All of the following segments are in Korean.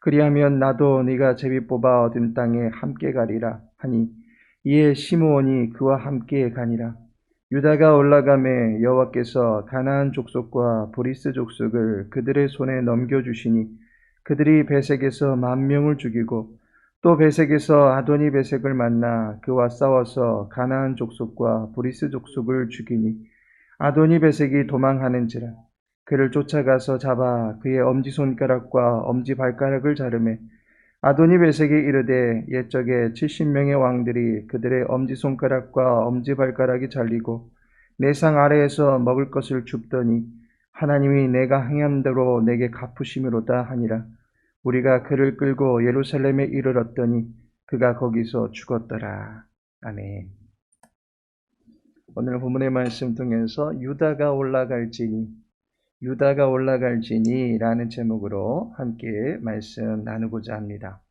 그리하면 나도 네가 제비 뽑아 얻은 땅에 함께 가리라 하니 이에 시므온이 그와 함께 가니라. 유다가 올라가매 여호와께서 가나안 족속과 보리스 족속을 그들의 손에 넘겨 주시니 그들이 베색에서 만 명을 죽이고 또 베색에서 아도니 베색을 만나 그와 싸워서 가나안 족속과 보리스 족속을 죽이니 아도니 베색이 도망하는지라 그를 쫓아가서 잡아 그의 엄지손가락과 엄지발가락을 자르매 아도니 베색이 이르되 옛적에 70명의 왕들이 그들의 엄지손가락과 엄지발가락이 잘리고 내 상 아래에서 먹을 것을 줍더니 하나님이 내가 행한 대로 내게 갚으심이로다 하니라. 우리가 그를 끌고 예루살렘에 이르렀더니 그가 거기서 죽었더라. 아멘. 오늘 본문의 말씀 통해서 유다가 올라갈지니 유다가 올라갈지니 라는 제목으로 함께 말씀 나누고자 합니다.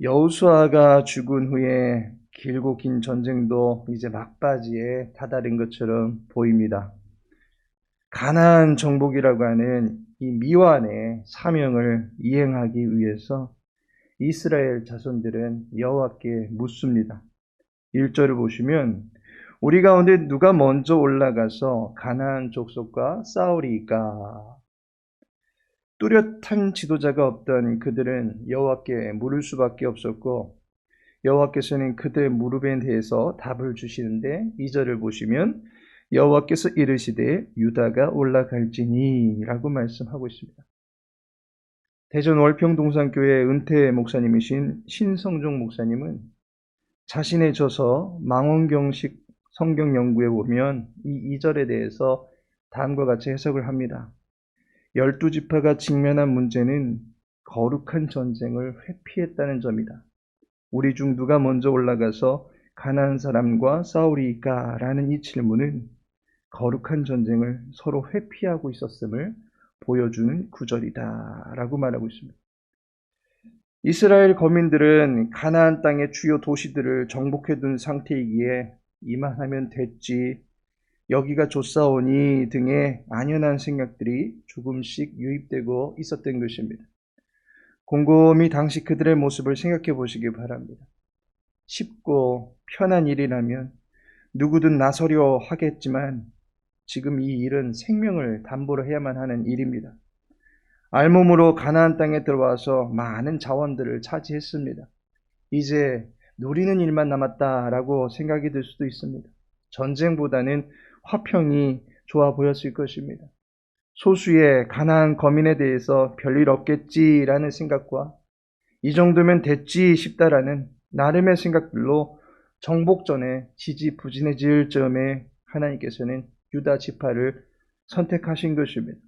여우수아가 죽은 후에 길고 긴 전쟁도 이제 막바지에 다다른 것처럼 보입니다. 가나안 정복이라고 하는 이 미완의 사명을 이행하기 위해서 이스라엘 자손들은 여호와께 묻습니다. 1절을 보시면 우리 가운데 누가 먼저 올라가서 가나안 족속과 싸우리까? 뚜렷한 지도자가 없던 그들은 여호와께 물을 수밖에 없었고 여호와께서는 그들의 무릎에 대해서 답을 주시는데 이 절을 보시면 여호와께서 이르시되 유다가 올라갈지니라고 말씀하고 있습니다. 대전 월평동산교회 은퇴 목사님이신 신성종 목사님은 자신의 저서 망원경식 성경 연구에 보면 이 2절에 대해서 다음과 같이 해석을 합니다. 열두 지파가 직면한 문제는 거룩한 전쟁을 회피했다는 점이다. 우리 중 누가 먼저 올라가서 가난한 사람과 싸우리까? 라는 이 질문은 거룩한 전쟁을 서로 회피하고 있었음을 보여주는 구절이다. 라고 말하고 있습니다. 이스라엘 거민들은 가나안 땅의 주요 도시들을 정복해둔 상태이기에 이만 하면 됐지, 여기가 좋사오니 등의 안연한 생각들이 조금씩 유입되고 있었던 것입니다. 곰곰이 당시 그들의 모습을 생각해 보시기 바랍니다. 쉽고 편한 일이라면 누구든 나서려 하겠지만 지금 이 일은 생명을 담보로 해야만 하는 일입니다. 알몸으로 가나안 땅에 들어와서 많은 자원들을 차지했습니다. 이제 누리는 일만 남았다라고 생각이 들 수도 있습니다. 전쟁보다는 화평이 좋아 보였을 것입니다. 소수의 가난한 거민에 대해서 별일 없겠지라는 생각과 이 정도면 됐지 싶다라는 나름의 생각들로 정복 전에 지지부진해질 점에 하나님께서는 유다 지파를 선택하신 것입니다.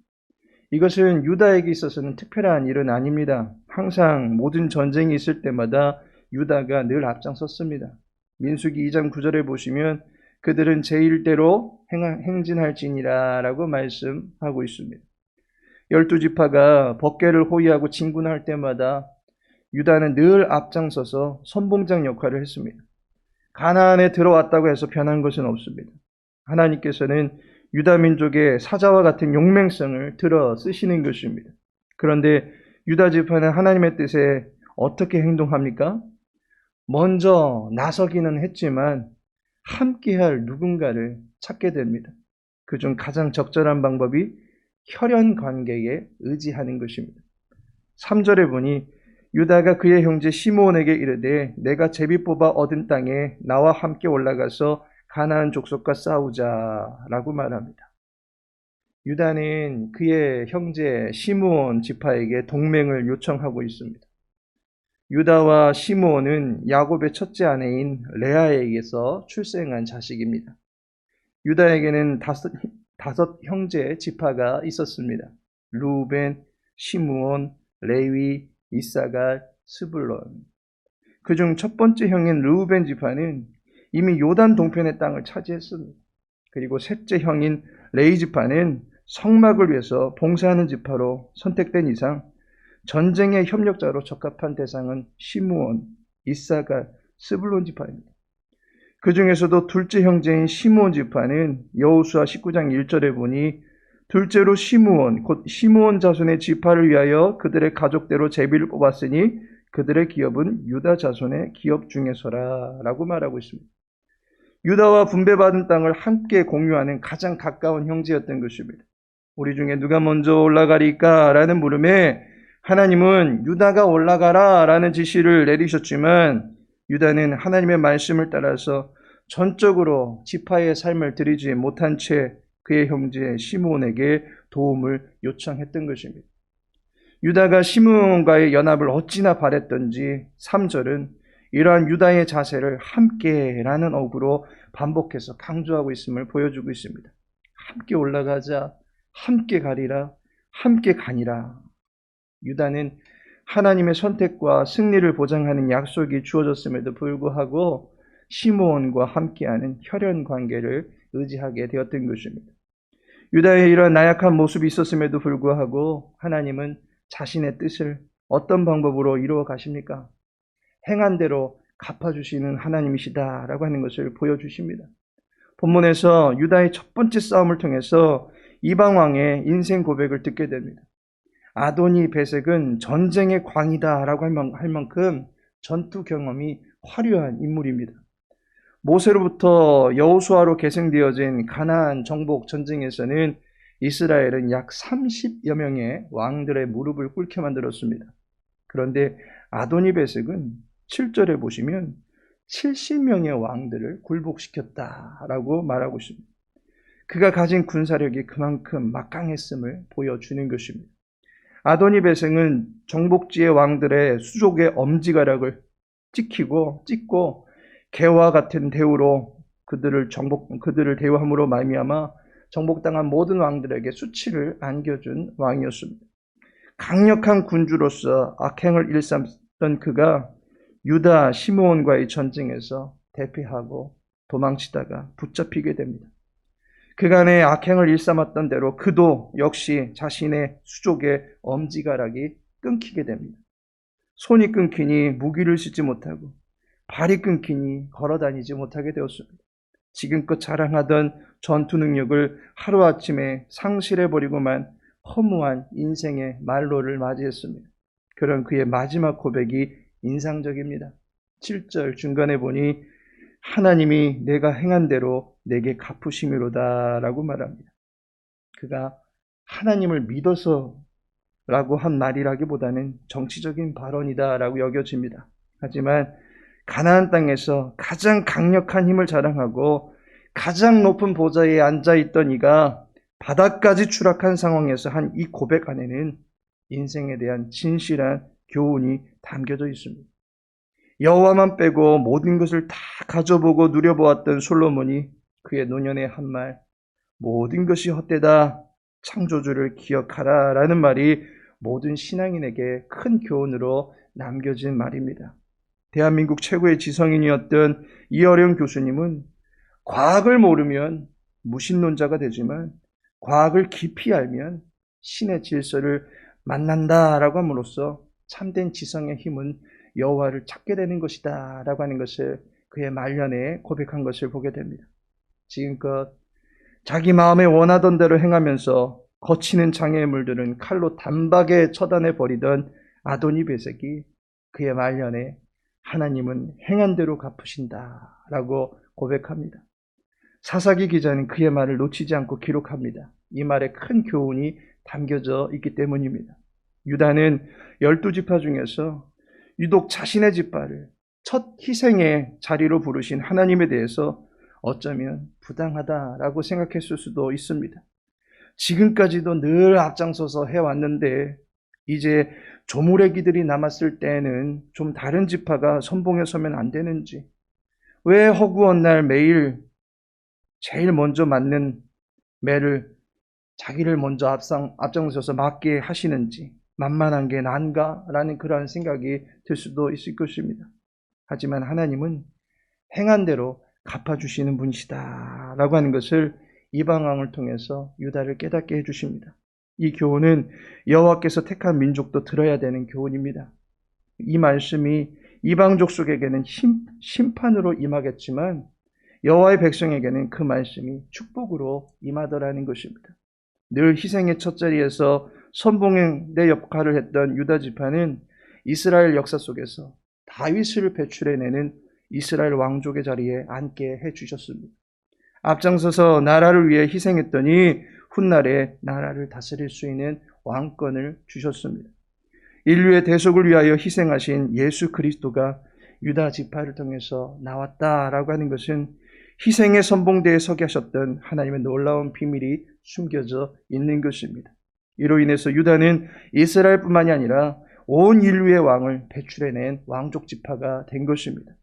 이것은 유다에게 있어서는 특별한 일은 아닙니다. 항상 모든 전쟁이 있을 때마다 유다가 늘 앞장섰습니다. 민수기 2장 9절에 보시면 그들은 제 일대로 행진할지니라 라고 말씀하고 있습니다. 열두 지파가 법계를 호위하고 진군할 때마다 유다는 늘 앞장서서 선봉장 역할을 했습니다. 가나안에 들어왔다고 해서 변한 것은 없습니다. 하나님께서는 유다 민족의 사자와 같은 용맹성을 들어 쓰시는 것입니다. 그런데 유다 지파는 하나님의 뜻에 어떻게 행동합니까? 먼저 나서기는 했지만 함께할 누군가를 찾게 됩니다. 그중 가장 적절한 방법이 혈연 관계에 의지하는 것입니다. 3절에 보니 유다가 그의 형제 시므온에게 이르되 내가 제비 뽑아 얻은 땅에 나와 함께 올라가서 가나안 족속과 싸우자라고 말합니다. 유다는 그의 형제 시므온 지파에게 동맹을 요청하고 있습니다. 유다와 시므온은 야곱의 첫째 아내인 레아에게서 출생한 자식입니다. 유다에게는 다섯, 다섯 형제 지파가 있었습니다. 루벤, 시므온, 레위, 이사갈, 스불론. 그중 첫 번째 형인 르우벤 지파는 이미 요단 동편의 땅을 차지했습니다. 그리고 셋째 형인 레이 지파는 성막을 위해서 봉사하는 지파로 선택된 이상 전쟁의 협력자로 적합한 대상은 시므온, 이사갈, 스불론 지파입니다. 그 중에서도 둘째 형제인 시므온 지파는 여호수아 19장 1절에 보니 둘째로 시므온 곧 시므온 자손의 지파를 위하여 그들의 가족대로 제비를 뽑았으니 그들의 기업은 유다 자손의 기업 중에서라라고 말하고 있습니다. 유다와 분배받은 땅을 함께 공유하는 가장 가까운 형제였던 것입니다. 우리 중에 누가 먼저 올라가리까? 라는 물음에 하나님은 유다가 올라가라 라는 지시를 내리셨지만 유다는 하나님의 말씀을 따라서 전적으로 지파의 삶을 들이지 못한 채 그의 형제 시므온에게 도움을 요청했던 것입니다. 유다가 시므온과의 연합을 어찌나 바랬던지 3절은 이러한 유다의 자세를 함께라는 어구로 반복해서 강조하고 있음을 보여주고 있습니다. 함께 올라가자, 함께 가리라, 함께 가니라. 유다는 하나님의 선택과 승리를 보장하는 약속이 주어졌음에도 불구하고 시므온과 함께하는 혈연 관계를 의지하게 되었던 것입니다. 유다의 이런 나약한 모습이 있었음에도 불구하고 하나님은 자신의 뜻을 어떤 방법으로 이루어 가십니까? 행한 대로 갚아주시는 하나님이시다라고 하는 것을 보여주십니다. 본문에서 유다의 첫 번째 싸움을 통해서 이방왕의 인생 고백을 듣게 됩니다. 아도니 베색은 전쟁의 광이다라고 할 만큼 전투 경험이 화려한 인물입니다. 모세로부터 여호수아로 계승되어진 가나안 정복 전쟁에서는 이스라엘은 약 30여 명의 왕들의 무릎을 꿇게 만들었습니다. 그런데 아도니 베색은 7절에 보시면 70명의 왕들을 굴복시켰다라고 말하고 있습니다. 그가 가진 군사력이 그만큼 막강했음을 보여주는 것입니다. 아도니 베생은 정복지의 왕들의 수족의 엄지가락을 찍히고 찍고 개와 같은 대우로 그들을 정복 그들을 대우함으로 말미암아 정복당한 모든 왕들에게 수치를 안겨준 왕이었습니다. 강력한 군주로서 악행을 일삼던 그가 유다 시므온과의 전쟁에서 대피하고 도망치다가 붙잡히게 됩니다. 그간의 악행을 일삼았던 대로 그도 역시 자신의 수족의 엄지가락이 끊기게 됩니다. 손이 끊기니 무기를 싣지 못하고 발이 끊기니 걸어 다니지 못하게 되었습니다. 지금껏 자랑하던 전투 능력을 하루아침에 상실해버리고만 허무한 인생의 말로를 맞이했습니다. 그런 그의 마지막 고백이 인상적입니다. 7절 중간에 보니 하나님이 내가 행한 대로 내게 갚으심이로다라고 말합니다. 그가 하나님을 믿어서 라고 한 말이라기보다는 정치적인 발언이다라고 여겨집니다. 하지만 가나안 땅에서 가장 강력한 힘을 자랑하고 가장 높은 보좌에 앉아 있던 이가 바닥까지 추락한 상황에서 한 이 고백 안에는 인생에 대한 진실한 교훈이 담겨져 있습니다. 여호와만 빼고 모든 것을 다 가져보고 누려보았던 솔로몬이 그의 노년의 한 말, 모든 것이 헛되다, 창조주를 기억하라 라는 말이 모든 신앙인에게 큰 교훈으로 남겨진 말입니다. 대한민국 최고의 지성인이었던 이어령 교수님은 과학을 모르면 무신론자가 되지만 과학을 깊이 알면 신의 질서를 만난다라고 함으로써 참된 지성의 힘은 여호와를 찾게 되는 것이다라고 하는 것을 그의 말년에 고백한 것을 보게 됩니다. 지금껏 자기 마음에 원하던 대로 행하면서 거치는 장애물들은 칼로 단박에 처단해 버리던 아도니 베색이 그의 말년에 하나님은 행한 대로 갚으신다 라고 고백합니다. 사사기 기자는 그의 말을 놓치지 않고 기록합니다. 이 말에 큰 교훈이 담겨져 있기 때문입니다. 유다는 열두 지파 중에서 유독 자신의 지파를 첫 희생의 자리로 부르신 하나님에 대해서 어쩌면 부당하다라고 생각했을 수도 있습니다. 지금까지도 늘 앞장서서 해왔는데 이제 조무래기들이 남았을 때에는 좀 다른 지파가 선봉에 서면 안 되는지 왜 허구한 날 매일 제일 먼저 맞는 매를 자기를 먼저 앞상, 앞장서서 맞게 하시는지 만만한 게 난가라는 그러한 생각이 들 수도 있을 것입니다. 하지만 하나님은 행한 대로 갚아주시는 분이시다. 라고 하는 것을 이방왕을 통해서 유다를 깨닫게 해주십니다. 이 교훈은 여호와께서 택한 민족도 들어야 되는 교훈입니다. 이 말씀이 이방 족 속에게는 심, 심판으로 임하겠지만 여호와의 백성에게는 그 말씀이 축복으로 임하더라는 것입니다. 늘 희생의 첫자리에서 선봉의 역할을 했던 유다 지파는 이스라엘 역사 속에서 다윗을 배출해내는 이스라엘 왕족의 자리에 앉게 해 주셨습니다. 앞장서서 나라를 위해 희생했더니 훗날에 나라를 다스릴 수 있는 왕권을 주셨습니다. 인류의 대속을 위하여 희생하신 예수 그리스도가 유다 지파를 통해서 나왔다라고 하는 것은 희생의 선봉대에 서게 하셨던 하나님의 놀라운 비밀이 숨겨져 있는 것입니다. 이로 인해서 유다는 이스라엘뿐만이 아니라 온 인류의 왕을 배출해낸 왕족 지파가 된 것입니다.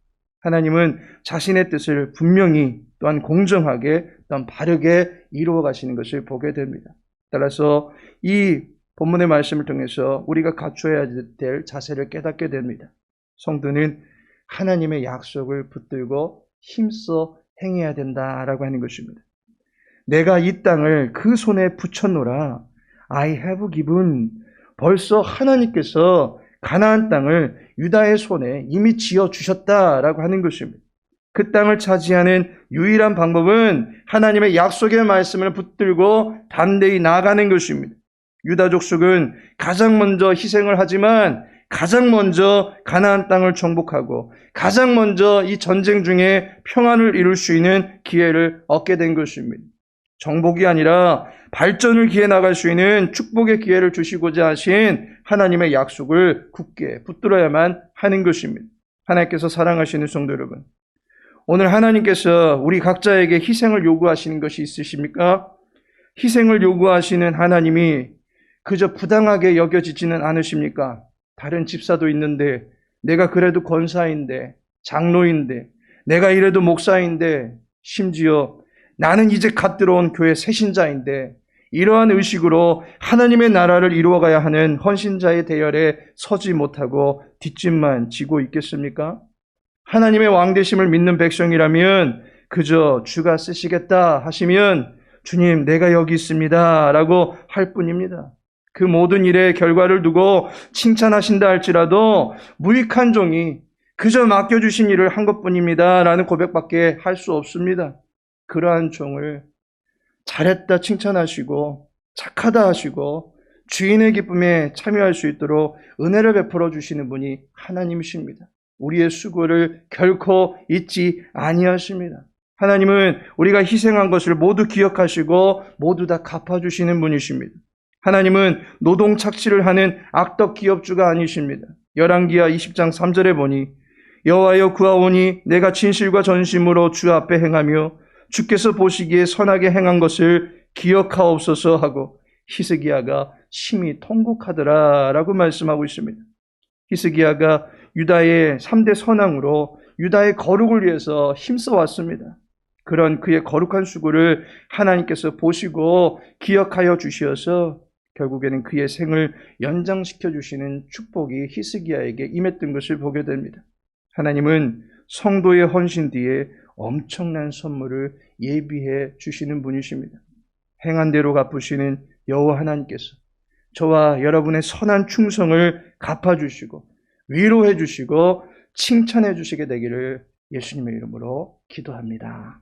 하나님은 자신의 뜻을 분명히 또한 공정하게 또한 바르게 이루어 가시는 것을 보게 됩니다. 따라서 이 본문의 말씀을 통해서 우리가 갖춰야 될 자세를 깨닫게 됩니다. 성도는 하나님의 약속을 붙들고 힘써 행해야 된다라고 하는 것입니다. 내가 이 땅을 그 손에 붙여놓으라. I have given. 벌써 하나님께서 가나안 땅을 유다의 손에 이미 지어 주셨다라고 하는 것입니다. 그 땅을 차지하는 유일한 방법은 하나님의 약속의 말씀을 붙들고 담대히 나아가는 것입니다. 유다 족 속은 가장 먼저 희생을 하지만 가장 먼저 가나안 땅을 정복하고 가장 먼저 이 전쟁 중에 평안을 이룰 수 있는 기회를 얻게 된 것입니다. 정복이 아니라 발전을 기해 나갈 수 있는 축복의 기회를 주시고자 하신 하나님의 약속을 굳게 붙들어야만 하는 것입니다. 하나님께서 사랑하시는 성도 여러분. 오늘 하나님께서 우리 각자에게 희생을 요구하시는 것이 있으십니까? 희생을 요구하시는 하나님이 그저 부당하게 여겨지지는 않으십니까? 다른 집사도 있는데 내가 그래도 권사인데 장로인데 내가 이래도 목사인데 심지어 나는 이제 갓 들어온 교회 새 신자인데 이러한 의식으로 하나님의 나라를 이루어가야 하는 헌신자의 대열에 서지 못하고 뒷짐만 지고 있겠습니까? 하나님의 왕되심을 믿는 백성이라면 그저 주가 쓰시겠다 하시면 주님 내가 여기 있습니다 라고 할 뿐입니다. 그 모든 일의 결과를 두고 칭찬하신다 할지라도 무익한 종이 그저 맡겨주신 일을 한 것뿐입니다. 라는 고백밖에 할 수 없습니다. 그러한 종을 잘했다 칭찬하시고 착하다 하시고 주인의 기쁨에 참여할 수 있도록 은혜를 베풀어 주시는 분이 하나님이십니다. 우리의 수고를 결코 잊지 아니하십니다. 하나님은 우리가 희생한 것을 모두 기억하시고 모두 다 갚아주시는 분이십니다. 하나님은 노동 착취를 하는 악덕 기업주가 아니십니다. 열왕기하 20장 3절에 보니 여호와여 구하오니 내가 진실과 전심으로 주 앞에 행하며 주께서 보시기에 선하게 행한 것을 기억하옵소서 하고 히스기야가 심히 통곡하더라라고 말씀하고 있습니다. 히스기야가 유다의 3대 선왕으로 유다의 거룩을 위해서 힘써 왔습니다. 그런 그의 거룩한 수고를 하나님께서 보시고 기억하여 주시어서 결국에는 그의 생을 연장시켜 주시는 축복이 히스기야에게 임했던 것을 보게 됩니다. 하나님은 성도의 헌신 뒤에 엄청난 선물을 예비해 주시는 분이십니다. 행한 대로 갚으시는 여호와 하나님께서 저와 여러분의 선한 충성을 갚아 주시고 위로해 주시고 칭찬해 주시게 되기를 예수님의 이름으로 기도합니다.